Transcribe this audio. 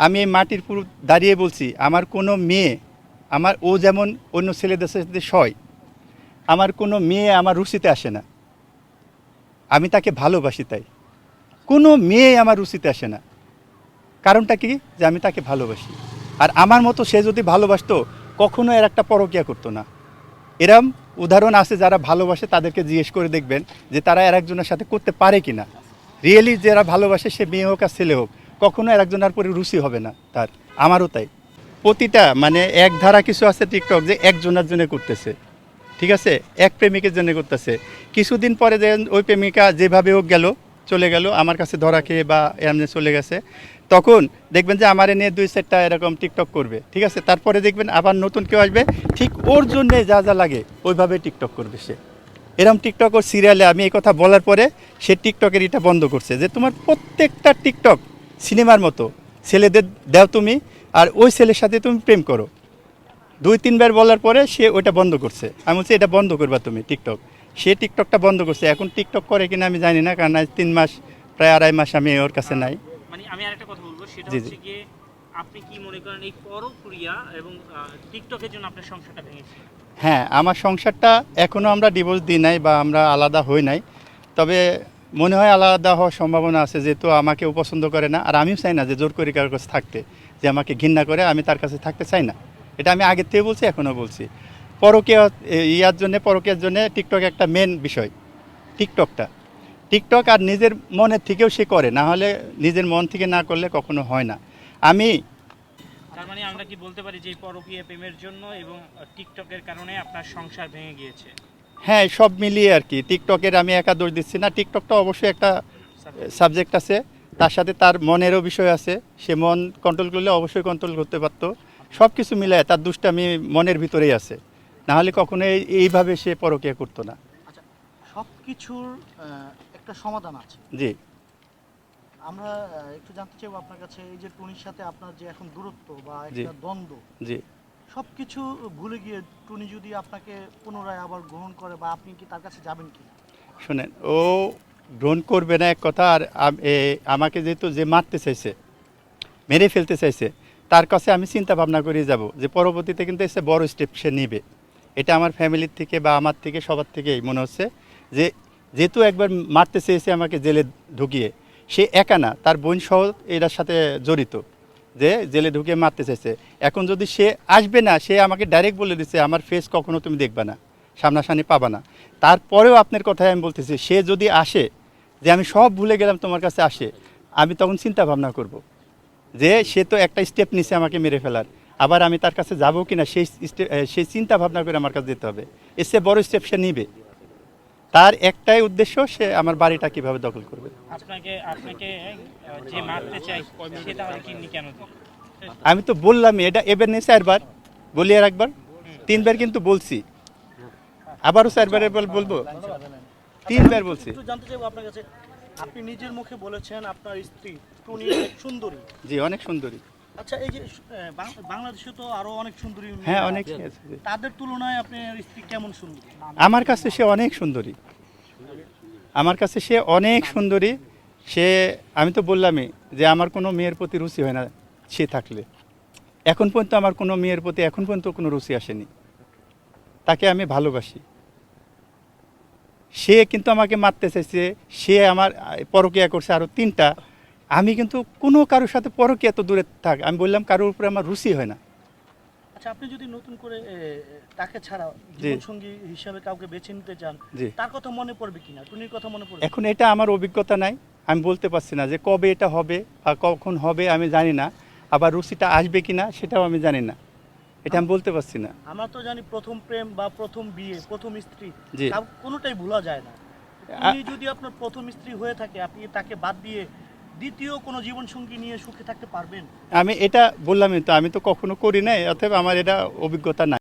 আমি এই মাটির পুরো দাঁড়িয়ে বলছি, আমার কোনো মেয়ে, আমার ও যেমন অন্য ছেলেদের সাথে সয়, আমার কোনো মেয়ে আমার রুচিতে আসে না। আমি তাকে ভালোবাসি তাই। কোনো মেয়ে আমার রুচিতে আসে না। কারণটা কি? যে আমি তাকে ভালোবাসি। আর আমার মতো সে যদি ভালোবাসতো, কখনো এর একটা পরকিয়া করতো না। এরম উদাহরণ আছে যারা ভালোবাসে, তাদেরকে জিজ্ঞেস করে দেখবেন যে তারা এর একজনের সাথে করতে পারে কি না রিয়েলি যারা ভালোবাসে সে মেয়ে হোক আর ছেলে হোক কখনো এর একজনের পরে রুচি হবে না তার। আমারও তাই। প্রতিটা মানে এক ধারা কিছু আছে টিকটক যে একজনের জন্য করতেছে। ঠিক আছে? এক প্রেমিকের জন্য করতেছে। কিছুদিন পরে যে ওই প্রেমিকা যেভাবে হোক গেল, চলে গেল, আমার কাছে ধরা খেয়ে বা এমনি চলে গেছে, তখন দেখবেন যে আমার নিয়ে দুই চারটা এরকম টিকটক করবে। ঠিক আছে? তারপরে দেখবেন আবার নতুন কেউ আসবে, ঠিক ওর জন্যে যা যা লাগে, ওইভাবে টিকটক করবে সে। এরম টিকটক ওর সিরিয়ালে আমি এই কথা বলার পরে সে টিকটকের এটা বন্ধ করছে যে তোমার প্রত্যেকটা টিকটক সিনেমার মতো। ছেলেদের দাও তুমি আর ওই ছেলের সাথে তুমি প্রেম করো। দুই তিনবার বলার পরে সে ওইটা বন্ধ করছে। আমি বলছি এটা বন্ধ করবা তুমি টিকটক। সে টিকটকটা বন্ধ করছে। এখন টিকটক করে কিনা আমি জানি না কারণ আজ তিন মাস প্রায় আড়াই মাস আমি ওর কাছে নাই। মানে আমি আরেকটা কথা বলব সেটা। হচ্ছে গিয়ে আপনি কি মনে করেন এই পরক্রিয়া এবং টিকটকের জন্য আপনার সংসারটা ভেঙেছে? হ্যাঁ আমার সংসারটা এখনও আমরা ডিভোর্স দিই নাই বা আমরা আলাদা হই নাই। তবে মনে হয় আলাদা হওয়ার সম্ভাবনা আছে, যেহেতু আমাকেও পছন্দ করে না, আর আমিও চাই না যে জোর করে কারোর কাছে থাকতে, যে আমাকে ঘৃণা করে আমি তার কাছে থাকতে চাই না। এটা আমি আগের থেকে বলছি, এখনও বলছি। পরকীয়া ইয়ার জন্য, পরকীয়ার জন্য টিকটক একটা মেন বিষয় টিকটকটা টিকটক আর নিজের মনের থেকেও সে করে, না হলে নিজের মন থেকে না করলে কখনো হয় না। আমি তার মানে আমরা কি বলতে পারি যে পরকীয়া প্রেমের জন্য এবং টিকটকের কারণে আপনার সংসার ভেঙে গিয়েছে? হ্যাঁ সব মিলিয়ে আর কি। টিকটকের আমি একা দোষ দিচ্ছি না। টিকটকটা অবশ্যই একটা সাবজেক্ট আছে। তার সাথে তার মনেরও বিষয় আছে। সে মন কন্ট্রোল করলে অবশ্যই কন্ট্রোল করতে পারতো। সব কিছু মিলায় তার দুষ্টামি মনের ভিতরেই আছে। নাহলে কখনো এইভাবে সে পরকিয়া করতো না। আচ্ছা সব কিছুর একটা সমাধান আছে। জি। আমরা একটু জানতে চাইব আপনার কাছে এই যে টুনির সাথে আপনার যে এখন দূরত্ব বা একটা দ্বন্দ্ব জি। সব কিছু ভুলে গিয়ে টুনি যদি আপনাকে পুনরায় আবার গ্রহণ করে বা আপনি কি তার কাছে যাবেন কি শোনেন, ও গ্রহণ করবে না এক কথা, আর আমাকে যেহেতু যে মারতে চাইছে, মেরে ফেলতে চাইছে, তার কাছে আমি চিন্তা ভাবনা করে যাব যে পরবর্তীতে কিন্তু এসে বড় স্টেপ সে নেবে। এটা আমার ফ্যামিলির থেকে বা আমার থেকে, সবার থেকেই মনে হচ্ছে যে যেহেতু একবার মারতে চেয়েছে আমাকে জেলে ঢুকিয়ে, সে একা না, তার বোন সহ এটার সাথে জড়িত। যে জেলে ঢুকে মারতে চাইছে। এখন যদি সে আসবে না, সে আমাকে ডাইরেক্ট বলে দিচ্ছে আমার ফেস কখনো তুমি দেখবে না, সামনাসামনি পাবা না। তারপরেও আপনার কথায় আমি বলতেছি, সে যদি আসে, যে আমি সব ভুলে গেলাম তোমার কাছে আসে, আমি তখন চিন্তা ভাবনা করব যে সে তো একটা স্টেপ নিছে আমাকে মেরে ফেলার, আবার আমি তার কাছে যাব কি না সেই সেই চিন্তা ভাবনা করে আমার কাছে যেতে হবে। এসে বড় স্টেপ সে নিবে। তার একটাই উদ্দেশ্য সে আমার বাড়িটা কীভাবে দখল করবে। আপনাকে আপনাকে যে মারতে চাই সে তাহলে কি কেন আমি তো বললাম এটা এবার নেই চারবার বলি আর একবার তিনবার কিন্তু বলছি। আবারও চারবার এবার বলব? তিনবার বলছি। জানতে চাইব আপনার কাছে আপনি নিজের মুখে বলেছেন আপনার স্ত্রী সুন্দরী। জি অনেক সুন্দরী। আচ্ছা এই যে বাংলাদেশে তো আরও অনেক সুন্দরী হ্যাঁ অনেক তাদের তুলনায় আপনার স্ত্রী কেমন সুন্দরী? আমার কাছে সে অনেক সুন্দরী। আমার কাছে সে অনেক সুন্দরী। সে আমি তো বললামই যে আমার কোনো মেয়ের প্রতি রুচি হয় না সে থাকলে। এখন পর্যন্ত আমার কোনো মেয়ের প্রতি এখন পর্যন্ত কোনো রুচি আসেনি। তাকে আমি ভালোবাসি। সে কিন্তু আমাকে মারতে চাইছে। সে আমার পরকীয়া করছে আরও তিনটা আমি কিন্তু কোনো কারোর সাথে পরকীয়া এত দূরে থাক আমি বললাম কারোর উপরে আমার রুচি হয় না। আচ্ছা আপনি যদি নতুন করে তাকে ছাড়া। জীবনসঙ্গী হিসাবে কাউকে বেছে নিতে চান তার কথা মনে পড়বে কিনা? টুনির কথা মনে পড়বে? এখন এটা আমার অভিজ্ঞতা নাই আমি বলতে পারছি না যে কবে এটা হবে বা কখন হবে আমি জানি না। আবার রুচিটা আসবে কিনা সেটাও আমি জানি না। এটা আমি বলতে পারছি না। আমরা তো জানি প্রথম প্রেম বা প্রথম বিয়ে প্রথম স্ত্রী। কোনোটাই ভোলা যায় না। যদি আপনার প্রথম স্ত্রী হয়ে থাকে আপনি তাকে বাদ দিয়ে দ্বিতীয় কোনো জীবন সঙ্গী নিয়ে সুখে থাকতে পারবেন? আমি এটা বললামই তো, আমি তো কখনো করি নাই, অতএব আমার এটা অভিজ্ঞতা নাই।